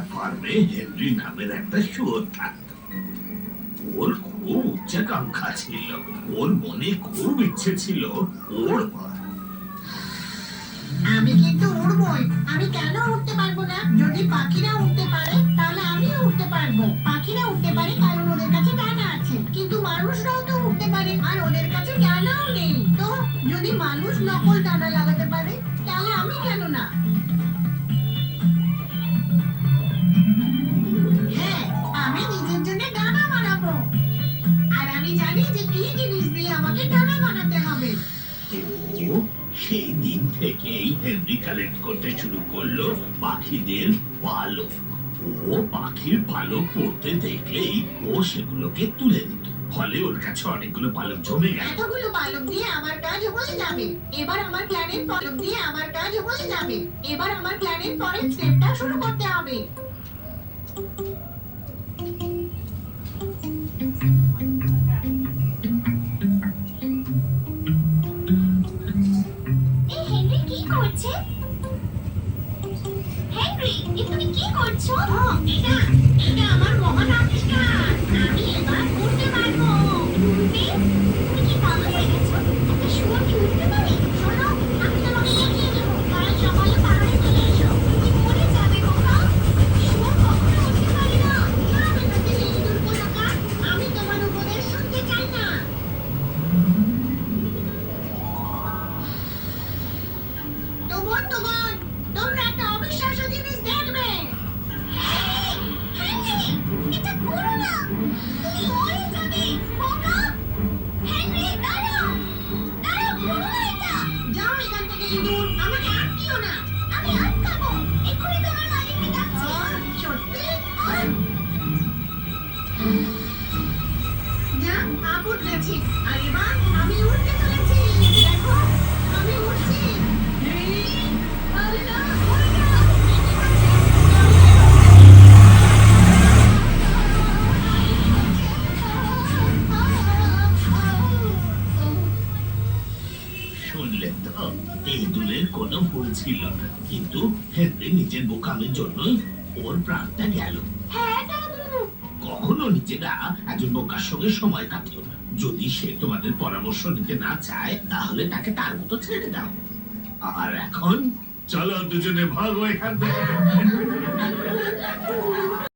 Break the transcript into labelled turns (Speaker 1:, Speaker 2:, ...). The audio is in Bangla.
Speaker 1: গ্রামে হেনরি নামের একটা শুয়োর থাকত। ওর খুব উচ্চাকাঙ্ক্ষা ছিল। ওর মনে খুব ইচ্ছে ছিল ওর
Speaker 2: আমি কিন্তু উড়বই। আমি কেন উঠতে পারব না? যদি পাখিরা উঠতে পারে, তাহলে আমিও উঠতে পারব। পাখিরা উঠতে পারে কারণ ওদের কাছে ডানা আছে। কিন্তু মানুষরাও তো উঠতে পারে, আর ওদের কাছে ডানাও নেই। তো যদি মানুষ নকল ডানা লাগাতে পারে, তাহলে দিয়ে বানাতে হবে।
Speaker 1: ও সেই দিন থেকেই হেনরি কালেক্ট করতে শুরু করল পাখিদের পালক। ও পাখির পালক পড়তে দেখলেই ও সেগুলোকে তুলে দিত। ফলে ওর কাছে অনেকগুলো পালক জমে গেল।
Speaker 2: এতগুলো পালক দিয়ে আমার কাজ হয়ে যাবে। এবার আমার প্ল্যানের পালক দিয়ে আমার কাজ হয়ে যাবে। এবার আমার প্ল্যানের পরের স্টেপটা শুরু করতে হবে।
Speaker 3: হেনরি এ তুমি কি করছ?
Speaker 2: এটা এটা আমার মহান আবিষ্কার আমি এবার করতে পারব।
Speaker 3: তুমি
Speaker 2: যা আপদ গেছি আর এবার আমি উঠতে চলেছি। দেখো আমি উঠছি এই, আল্লাহ, উড়ে যাও।
Speaker 1: শুনলেন তো এই দূরের কোনো ভুল ছিল না। কিন্তু হেনরি নিজের বোকামের জন্যই ওর প্রাণটা গেল।
Speaker 3: হ্যাঁ
Speaker 1: কখনো নিজেরা একজন বোকার সঙ্গে সময় কাটিও না। যদি সে তোমাদের পরামর্শ নিতে না চায়, তাহলে তাকে তার মতো ছেড়ে দাও। আর এখন চলো দুজনে ভাগো এখান থেকে।